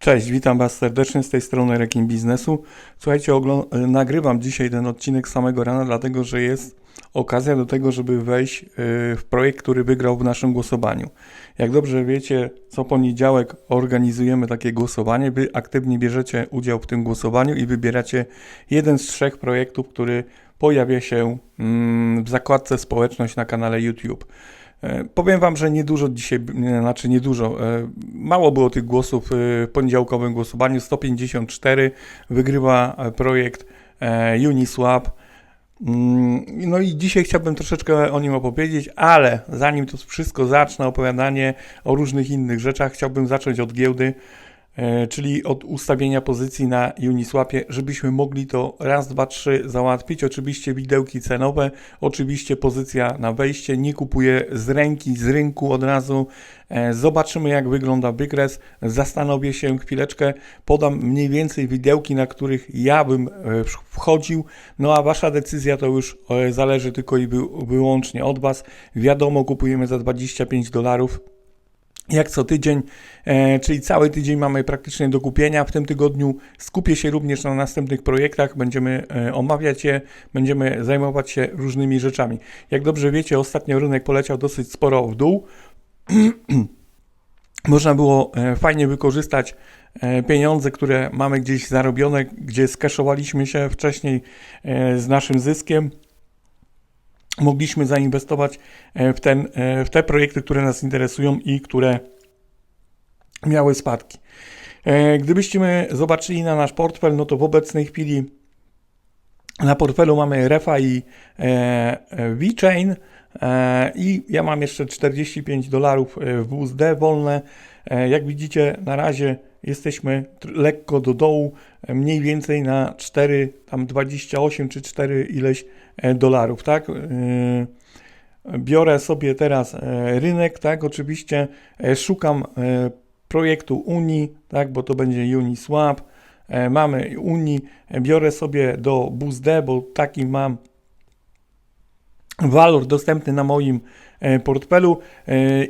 Cześć, witam Was serdecznie z tej strony Rekin Biznesu. Słuchajcie, y, nagrywam dzisiaj ten odcinek samego rana, dlatego że jest okazja do tego, żeby wejść y, w projekt, który wygrał w naszym głosowaniu. Jak dobrze wiecie, co poniedziałek organizujemy takie głosowanie. Wy aktywnie bierzecie udział w tym głosowaniu i wybieracie jeden z trzech projektów, który pojawia się mm, w zakładce społeczność na kanale YouTube. E, Powiem Wam, że niedużo dzisiaj, znaczy niedużo, e, mało było tych głosów e, w poniedziałkowym głosowaniu. 154 wygrywa projekt Uniswap. Mm, No i dzisiaj chciałbym troszeczkę o nim opowiedzieć, ale zanim to wszystko zacznę, opowiadanie o różnych innych rzeczach, chciałbym zacząć od giełdy, czyli od ustawienia pozycji na Uniswapie, żebyśmy mogli to raz, dwa, trzy załatwić. Oczywiście widełki cenowe, oczywiście pozycja na wejście, nie kupuję z ręki, z rynku od razu. E, Zobaczymy, jak wygląda wykres. Zastanowię się chwileczkę, podam mniej więcej widełki, na których ja bym e, wchodził. No a wasza decyzja to już e, zależy tylko i wy- wyłącznie od was. Wiadomo, kupujemy za 25 dolarów jak co tydzień, e, czyli cały tydzień mamy praktycznie do kupienia. W tym tygodniu skupię się również na następnych projektach, będziemy e, omawiać je, będziemy zajmować się różnymi rzeczami. Jak dobrze wiecie, ostatnio rynek poleciał dosyć sporo w dół. Można było e, fajnie wykorzystać pieniądze, które mamy gdzieś zarobione, gdzie skaszowaliśmy się wcześniej z naszym zyskiem mogliśmy zainwestować e, w, ten, e, w te projekty, które nas interesują i które miały spadki. E, Gdybyśmy zobaczyli na nasz portfel, no to w obecnej chwili na portfelu mamy Refa i VeChain i ja mam jeszcze 45 dolarów w USD wolne. Jak widzicie, na razie jesteśmy lekko do dołu, e, mniej więcej na 4, tam 28 czy 4 ileś e, dolarów, tak? E, Biorę sobie teraz rynek, tak? Oczywiście szukam projektu Unii, tak? Bo to będzie Uniswap. Mamy Unii, biorę sobie do BUSD, bo taki mam walor dostępny na moim portfelu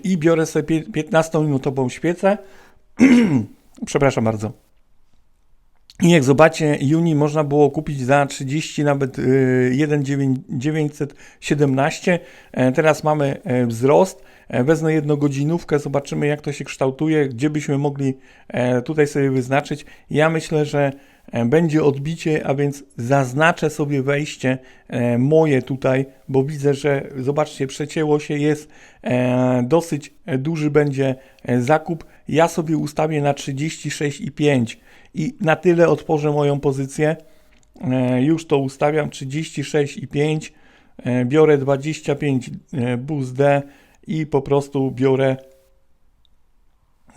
i biorę sobie pie- 15-minutową świecę. Przepraszam bardzo. I jak zobaczycie, Juni można było kupić za 30, nawet y, 1,917. E, Teraz mamy e, wzrost. E, Wezmę jednogodzinówkę, zobaczymy jak to się kształtuje, gdzie byśmy mogli tutaj sobie wyznaczyć. Ja myślę, że będzie odbicie, a więc zaznaczę sobie wejście moje tutaj, bo widzę, że zobaczcie, przecięło się, jest dosyć duży będzie zakup. Ja sobie ustawię na 36,5 i na tyle otworzę moją pozycję. E, Już to ustawiam 36,5. E, Biorę 25 e, boost D i po prostu biorę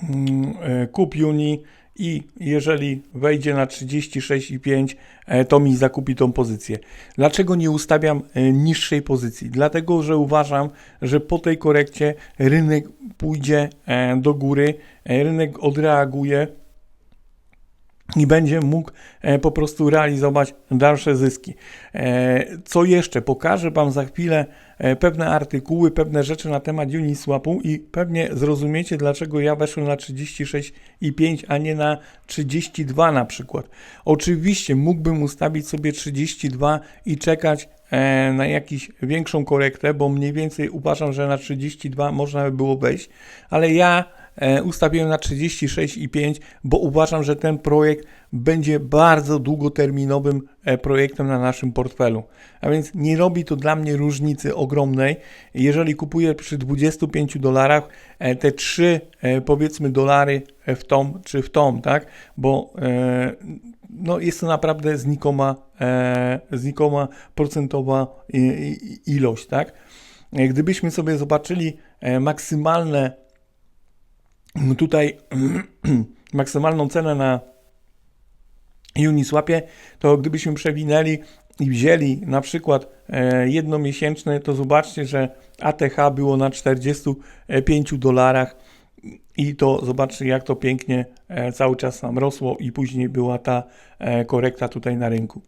mm, kup Uni i jeżeli wejdzie na 36,5 e, to mi zakupi tą pozycję. Dlaczego nie ustawiam e, niższej pozycji? Dlatego, że uważam, że po tej korekcie rynek pójdzie e, do góry, rynek odreaguje i będzie mógł e, po prostu realizować dalsze zyski. E, Co jeszcze? Pokażę Wam za chwilę e, pewne artykuły, pewne rzeczy na temat Uniswapu i pewnie zrozumiecie, dlaczego ja weszłem na 36,5, a nie na 32 na przykład. Oczywiście mógłbym ustawić sobie 32 i czekać na jakąś większą korektę, bo mniej więcej uważam, że na 32 można by było wejść, ale ja ustawiłem na 36,5, bo uważam, że ten projekt będzie bardzo długoterminowym e, projektem na naszym portfelu. A więc nie robi to dla mnie różnicy ogromnej. Jeżeli kupuję przy 25 dolarach e, te 3 e, powiedzmy dolary e, w tom czy w tom, tak? Bo e, no jest to naprawdę znikoma, e, znikoma procentowa ilość, tak? E, Gdybyśmy sobie zobaczyli e, maksymalne tutaj maksymalną cenę na Uniswapie, to gdybyśmy przewinęli i wzięli na przykład e, jednomiesięczny, to zobaczcie, że ATH było na 45 dolarach i to zobaczcie, jak to pięknie e, cały czas nam rosło i później była ta e, korekta tutaj na rynku.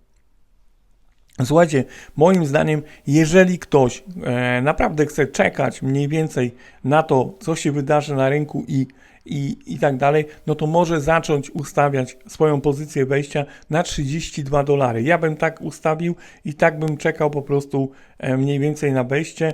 Słuchajcie, moim zdaniem, jeżeli ktoś e, naprawdę chce czekać mniej więcej na to, co się wydarzy na rynku i, i, i tak dalej, no to może zacząć ustawiać swoją pozycję wejścia na 32 dolary. Ja bym tak ustawił i tak bym czekał po prostu e, mniej więcej na wejście.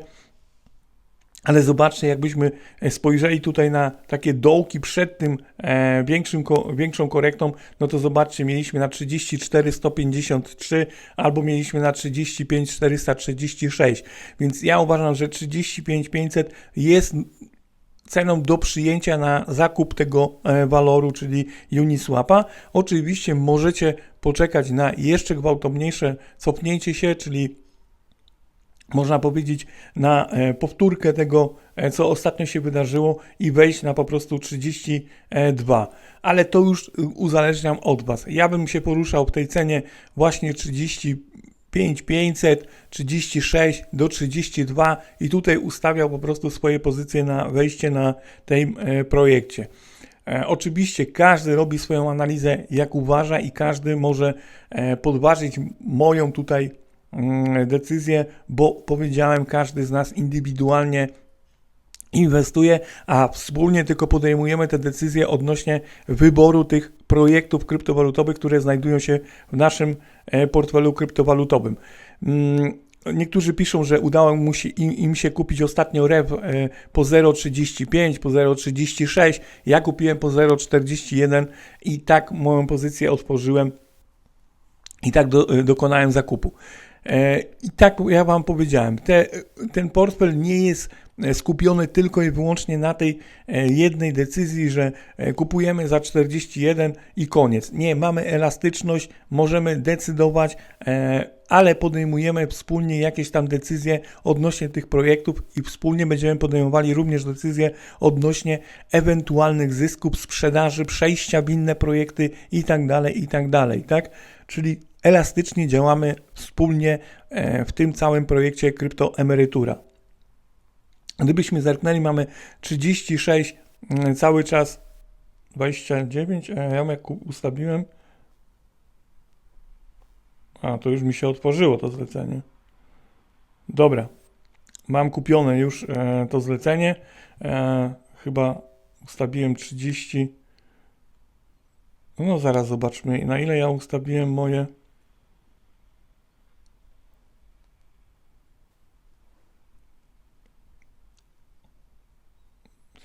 Ale zobaczcie, jakbyśmy e, spojrzeli tutaj na takie dołki przed tym e, większym, ko, większą korektą, no to zobaczcie, mieliśmy na 34 153 albo mieliśmy na 35 436. Więc ja uważam, że 35 500 jest ceną do przyjęcia na zakup tego e, waloru, czyli Uniswapa. Oczywiście możecie poczekać na jeszcze gwałtowniejsze cofnięcie się, czyli można powiedzieć, na e, powtórkę tego, e, co ostatnio się wydarzyło i wejść na po prostu 32. Ale to już uzależniam od Was. Ja bym się poruszał w tej cenie właśnie 35 500, 36 do 32 i tutaj ustawiał po prostu swoje pozycje na wejście na tym e, projekcie. Oczywiście każdy robi swoją analizę jak uważa i każdy może podważyć moją tutaj decyzję, bo powiedziałem, każdy z nas indywidualnie inwestuje, a wspólnie tylko podejmujemy te decyzje odnośnie wyboru tych projektów kryptowalutowych, które znajdują się w naszym e, portfelu kryptowalutowym. Mm, niektórzy piszą, że udało mu się, im, im się kupić ostatnio REW e, po 0,35, po 0,36. Ja kupiłem po 0,41 i tak moją pozycję otworzyłem i tak do, e, dokonałem zakupu. E, I tak ja Wam powiedziałem, te, ten portfel nie jest e, skupiony tylko i wyłącznie na tej e, jednej decyzji, że kupujemy za 41 i koniec. Nie, mamy elastyczność, możemy decydować, ale podejmujemy wspólnie jakieś tam decyzje odnośnie tych projektów i wspólnie będziemy podejmowali również decyzje odnośnie ewentualnych zysków, sprzedaży, przejścia w inne projekty i tak dalej, i tak tak? Czyli elastycznie działamy wspólnie e, w tym całym projekcie kryptoemerytura. Gdybyśmy zerknęli, mamy 36 mm, cały czas 29, a ja jak ustawiłem a, to już mi się otworzyło to zlecenie. Dobra. Mam kupione już e, to zlecenie. E, chyba ustawiłem 30. No zaraz zobaczmy, na ile ja ustawiłem moje.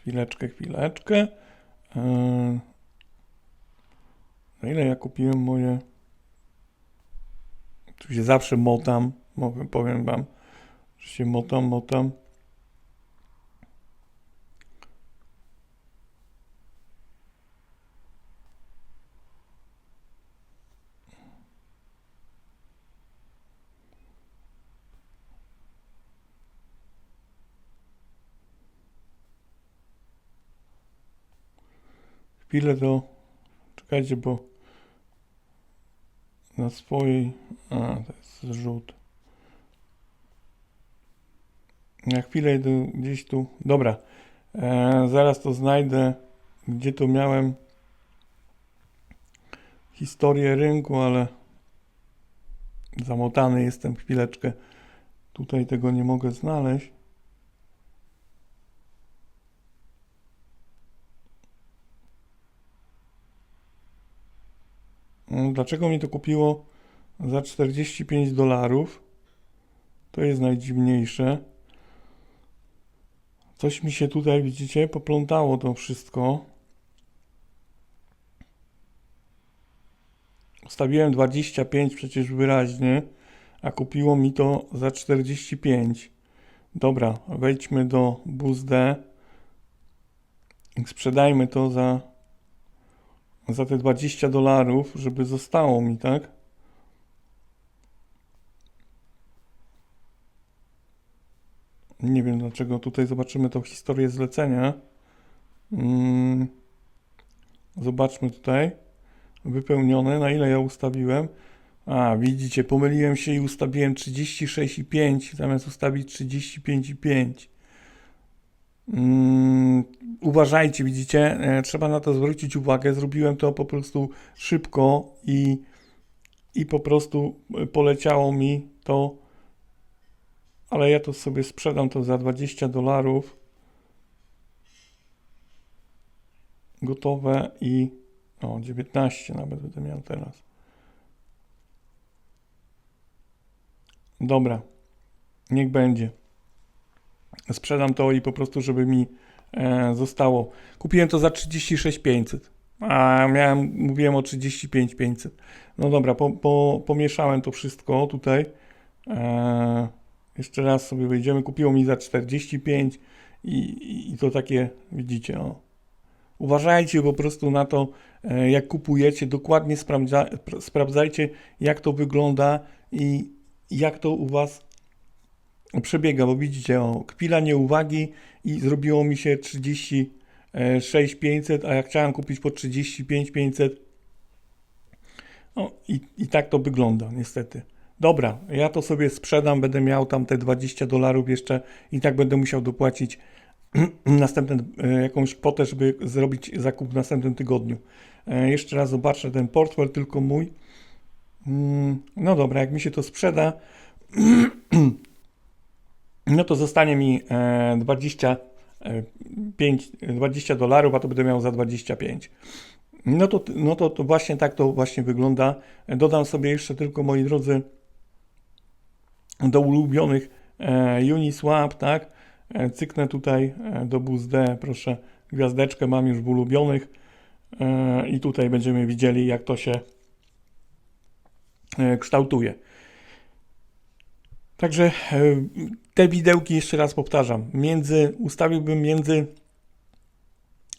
Chwileczkę, chwileczkę. E, na ile ja kupiłem moje. Tu się zawsze motam, powiem wam, że się motam, motam. Chwilę do... Czekajcie, bo na swojej. A, to jest zrzut. Na chwilę idę gdzieś tu. Dobra. E, zaraz to znajdę, gdzie tu miałem historię rynku, ale zamotany jestem chwileczkę. Tutaj tego nie mogę znaleźć. Dlaczego mi to kupiło za 45 dolarów? To jest najdziwniejsze. Coś mi się tutaj, widzicie, poplątało to wszystko. Ustawiłem 25 przecież wyraźnie, a kupiło mi to za 45. Dobra, wejdźmy do BUSD. Sprzedajmy to za za te 20 dolarów, żeby zostało mi, tak? Nie wiem dlaczego. Tutaj zobaczymy tą historię zlecenia. Mm. Zobaczmy tutaj. Wypełnione. Na ile ja ustawiłem? A, widzicie, pomyliłem się i ustawiłem 36,5 zamiast ustawić 35,5. Mm, uważajcie, widzicie, e, trzeba na to zwrócić uwagę. Zrobiłem to po prostu szybko i, i po prostu y, poleciało mi to, ale ja to sobie sprzedam to za 20 dolarów. Gotowe i o 19 nawet będę miał teraz. Dobra, niech będzie. Sprzedam to i po prostu, żeby mi e, zostało. Kupiłem to za 36 500. A miałem, mówiłem o 35 500. No dobra, po, po, pomieszałem to wszystko tutaj. E, jeszcze raz sobie wejdziemy. Kupiło mi za 45 i, i, i to takie, widzicie, o. Uważajcie po prostu na to, e, jak kupujecie, dokładnie sprawdza, pr- sprawdzajcie, jak to wygląda i jak to u Was przebiega, bo widzicie, o, kpila nieuwagi i zrobiło mi się 36 500, a ja chciałem kupić po 35 500. No i, i tak to wygląda, niestety. Dobra, ja to sobie sprzedam, będę miał tam te 20 dolarów jeszcze i tak będę musiał dopłacić następne, e, jakąś kwotę, żeby zrobić zakup w następnym tygodniu. E, Jeszcze raz zobaczę ten portfel, tylko mój. Mm, No dobra, jak mi się to sprzeda, no to zostanie mi e, 25, 20 dolarów, a to będę miał za 25. No to, no to, to właśnie tak to właśnie wygląda. Dodam sobie jeszcze tylko, moi drodzy, do ulubionych e, Uniswap, tak? E, cyknę tutaj e, do BUSD, proszę, gwiazdeczkę mam już w ulubionych e, i tutaj będziemy widzieli, jak to się e, kształtuje. Także e, te widełki jeszcze raz powtarzam. Między, ustawiłbym między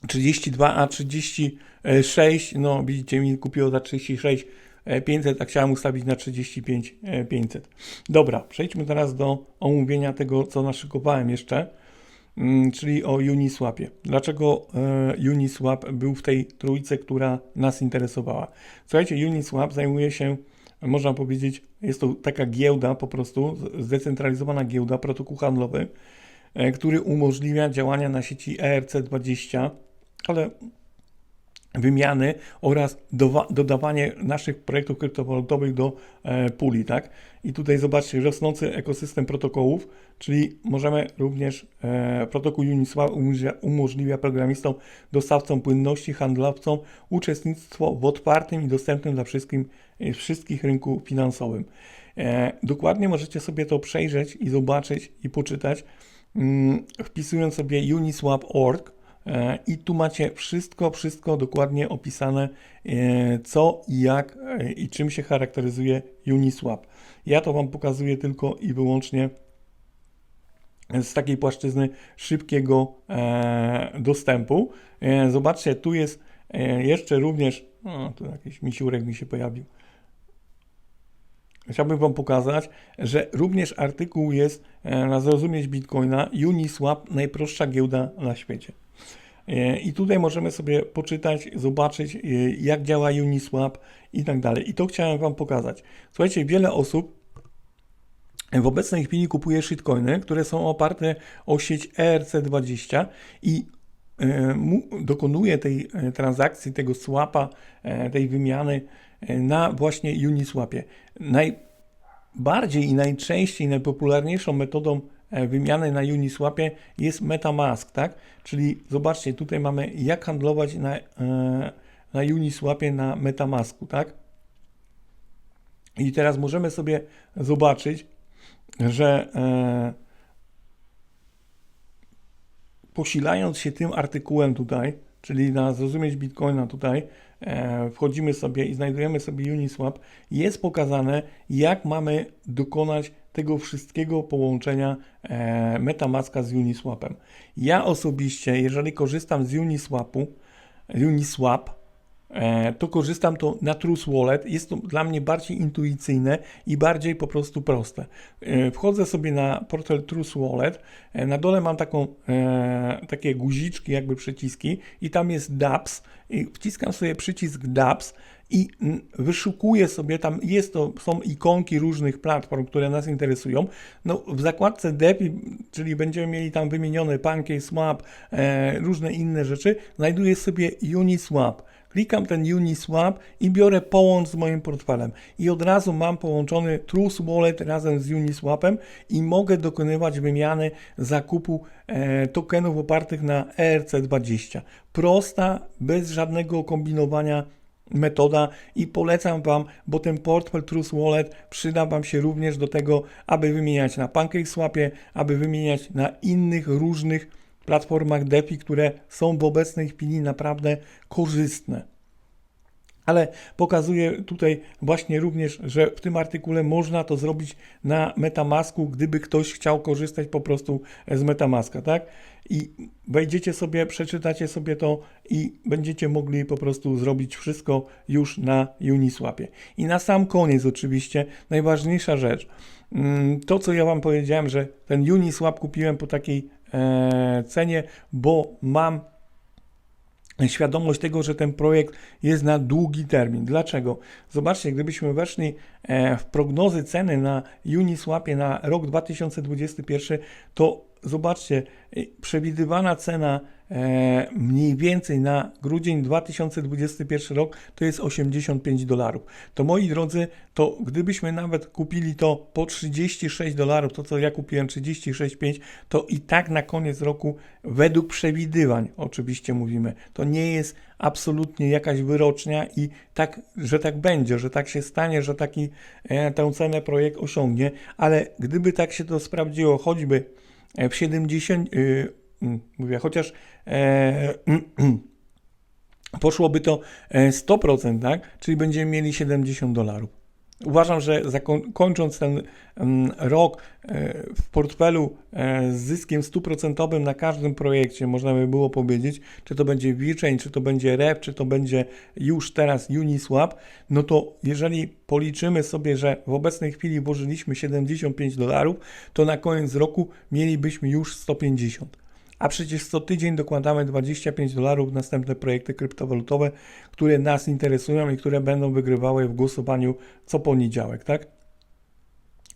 32 a 36. No, widzicie, mi kupiło za 36 e, 500, a chciałem ustawić na 35 e, 500. Dobra, przejdźmy teraz do omówienia tego, co naszykowałem jeszcze, mm, czyli o Uniswapie. Dlaczego e, Uniswap był w tej trójce, która nas interesowała? Słuchajcie, Uniswap zajmuje się można powiedzieć, jest to taka giełda po prostu, zdecentralizowana giełda, protokół handlowy, e, który umożliwia działania na sieci ERC20, ale wymiany oraz dodawanie naszych projektów kryptowalutowych do e, puli, tak? I tutaj zobaczcie, rosnący ekosystem protokołów, czyli możemy również, e, protokół Uniswap umożliwia, umożliwia programistom, dostawcom płynności, handlowcom uczestnictwo w otwartym i dostępnym dla wszystkim, e, wszystkich rynku finansowym. E, dokładnie możecie sobie to przejrzeć i zobaczyć i poczytać, mm, wpisując sobie uniswap.org i tu macie wszystko, wszystko dokładnie opisane, e, co i jak e, i czym się charakteryzuje Uniswap. Ja to Wam pokazuję tylko i wyłącznie z takiej płaszczyzny szybkiego e, dostępu. Zobaczcie, tu jest jeszcze również, o, tu jakiś misiurek mi się pojawił. Chciałbym Wam pokazać, że również artykuł jest e, na zrozumieć Bitcoina Uniswap, najprostsza giełda na świecie. E, I tutaj możemy sobie poczytać, zobaczyć, e, jak działa Uniswap i tak dalej. I to chciałem Wam pokazać. Słuchajcie, wiele osób w obecnej chwili kupuje shitcoiny, które są oparte o sieć ERC20 i dokonuje tej transakcji, tego swapa, tej wymiany na właśnie Uniswapie. Najbardziej i najczęściej, najpopularniejszą metodą e, wymiany na Uniswapie jest MetaMask, tak? Czyli zobaczcie, tutaj mamy jak handlować na, e, na Uniswapie na MetaMasku, tak? I teraz możemy sobie zobaczyć, że e, posilając się tym artykułem tutaj, czyli na zrozumieć Bitcoina tutaj, e, wchodzimy sobie i znajdujemy sobie Uniswap, jest pokazane, jak mamy dokonać tego wszystkiego połączenia e, Metamaska z Uniswapem. Ja osobiście, jeżeli korzystam z Uniswapu, Uniswap, e, to korzystam to na Trust Wallet. Jest to dla mnie bardziej intuicyjne i bardziej po prostu proste. E, Wchodzę sobie na portal Trust Wallet. e, Na dole mam taką, e, takie guziczki, jakby przyciski, i tam jest DApps. I wciskam sobie przycisk DApps i mm, wyszukuję sobie tam, jest to, są ikonki różnych platform, które nas interesują. No, w zakładce DEPI, czyli będziemy mieli tam wymienione PancakeSwap, e, różne inne rzeczy, znajduję sobie Uniswap. Klikam ten Uniswap i biorę połącz z moim portfelem. I od razu mam połączony Trust Wallet razem z Uniswapem i mogę dokonywać wymiany zakupu e, tokenów opartych na ERC20. Prosta, bez żadnego kombinowania metoda i polecam Wam, bo ten portfel Trust Wallet przyda Wam się również do tego, aby wymieniać na PancakeSwapie, aby wymieniać na innych różnych platformach DeFi, które są w obecnej chwili naprawdę korzystne. Ale pokazuję tutaj właśnie również, że w tym artykule można to zrobić na Metamasku, gdyby ktoś chciał korzystać po prostu z Metamaska, tak? I wejdziecie sobie, przeczytacie sobie to i będziecie mogli po prostu zrobić wszystko już na Uniswapie. I na sam koniec oczywiście najważniejsza rzecz. Mm, To, co ja Wam powiedziałem, że ten Uniswap kupiłem po takiej e, cenie, bo mam świadomość tego, że ten projekt jest na długi termin. Dlaczego? Zobaczcie, gdybyśmy weszli e, w prognozy ceny na Uniswapie na rok 2021, to zobaczcie, e, przewidywana cena mniej więcej na grudzień 2021 rok to jest 85 dolarów. To moi drodzy, to gdybyśmy nawet kupili to po 36 dolarów, to co ja kupiłem 36,5, to i tak na koniec roku według przewidywań oczywiście mówimy, to nie jest absolutnie jakaś wyrocznia i tak, że tak będzie, że tak się stanie, że taki e, tę cenę projekt osiągnie, ale gdyby tak się to sprawdziło choćby e, w 70, y, mówię, chociaż e, poszłoby to e, 100%, tak? Czyli będziemy mieli 70 dolarów. Uważam, że kończąc ten mm, rok e, w portfelu e, z zyskiem stuprocentowym na każdym projekcie, można by było powiedzieć, czy to będzie VeChain, czy to będzie REP, czy to będzie już teraz Uniswap, no to jeżeli policzymy sobie, że w obecnej chwili włożyliśmy 75 dolarów, to na koniec roku mielibyśmy już 150. A przecież co tydzień dokładamy 25 dolarów w następne projekty kryptowalutowe, które nas interesują i które będą wygrywały w głosowaniu co poniedziałek, tak?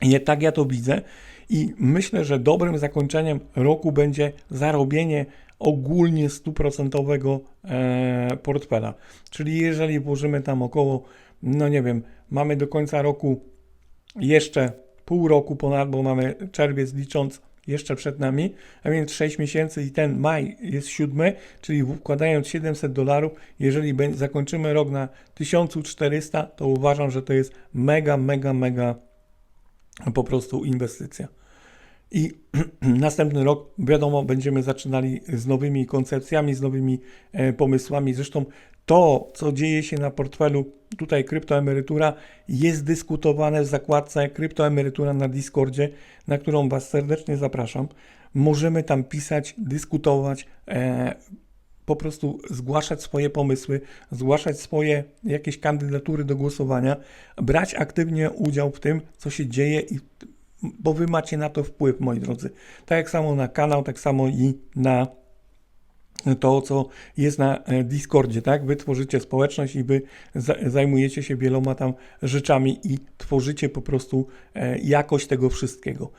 Nie tak ja to widzę i myślę, że dobrym zakończeniem roku będzie zarobienie ogólnie stuprocentowego e, portfela. Czyli jeżeli włożymy tam około, no nie wiem, mamy do końca roku jeszcze pół roku ponad, bo mamy czerwiec licząc jeszcze przed nami, a więc 6 miesięcy i ten maj jest siódmy, czyli wkładając 700 dolarów, jeżeli zakończymy rok na 1400, to uważam, że to jest mega, mega, mega po prostu inwestycja. I następny rok, wiadomo, będziemy zaczynali z nowymi koncepcjami, z nowymi e, pomysłami. Zresztą to, co dzieje się na portfelu, tutaj kryptoemerytura, jest dyskutowane w zakładce kryptoemerytura na Discordzie, na którą Was serdecznie zapraszam. Możemy tam pisać, dyskutować, e, po prostu zgłaszać swoje pomysły, zgłaszać swoje jakieś kandydatury do głosowania, brać aktywnie udział w tym, co się dzieje i bo wy macie na to wpływ, moi drodzy. Tak jak samo na kanał, tak samo i na to, co jest na e, Discordzie, tak? Wy tworzycie społeczność i wy za- zajmujecie się wieloma tam rzeczami i tworzycie po prostu e, jakość tego wszystkiego.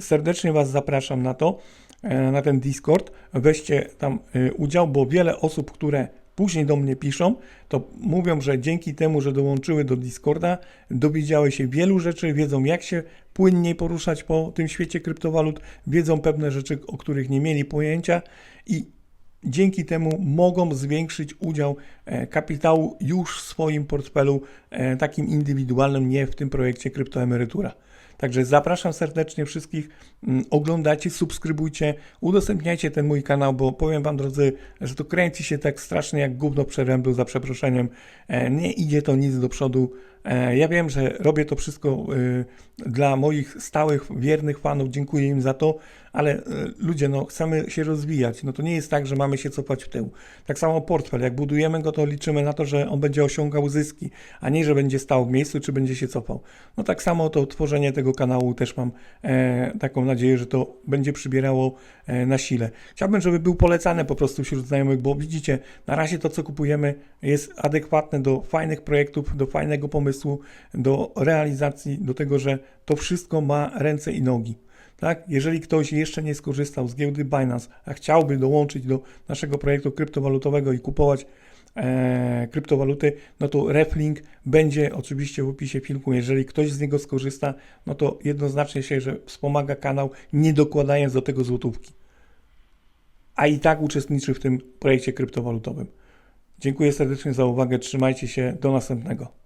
Serdecznie Was zapraszam na to, e, na ten Discord. Weźcie tam udział, bo wiele osób, które później do mnie piszą, to mówią, że dzięki temu, że dołączyły do Discorda, dowiedziały się wielu rzeczy, wiedzą jak się płynniej poruszać po tym świecie kryptowalut, wiedzą pewne rzeczy, o których nie mieli pojęcia i dzięki temu mogą zwiększyć udział kapitału już w swoim portfelu e, takim indywidualnym, nie w tym projekcie kryptoemerytura. Także zapraszam serdecznie wszystkich, mm, oglądajcie, subskrybujcie, udostępniajcie ten mój kanał, bo powiem Wam drodzy, że to kręci się tak strasznie jak gówno przeręblu, za przeproszeniem. E, Nie idzie to nic do przodu, E, Ja wiem, że robię to wszystko dla moich stałych, wiernych fanów, dziękuję im za to, ale ludzie, no chcemy się rozwijać, no to nie jest tak, że mamy się cofać w tył. Tak samo portfel, jak budujemy go, to liczymy na to, że on będzie osiągał zyski, a nie, że będzie stał w miejscu, czy będzie się cofał. No tak samo to tworzenie tego kanału też mam e, taką nadzieję, że to będzie przybierało e, na sile. Chciałbym, żeby był polecany po prostu wśród znajomych, bo widzicie, na razie to, co kupujemy, jest adekwatne do fajnych projektów, do fajnego pomysłu, do realizacji, do tego, że to wszystko ma ręce i nogi. Tak? Jeżeli ktoś jeszcze nie skorzystał z giełdy Binance, a chciałby dołączyć do naszego projektu kryptowalutowego i kupować e, kryptowaluty, no to reflink będzie oczywiście w opisie filmu. Jeżeli ktoś z niego skorzysta, no to jednoznacznie się, że wspomaga kanał, nie dokładając do tego złotówki. A i tak uczestniczy w tym projekcie kryptowalutowym. Dziękuję serdecznie za uwagę. Trzymajcie się. Do następnego.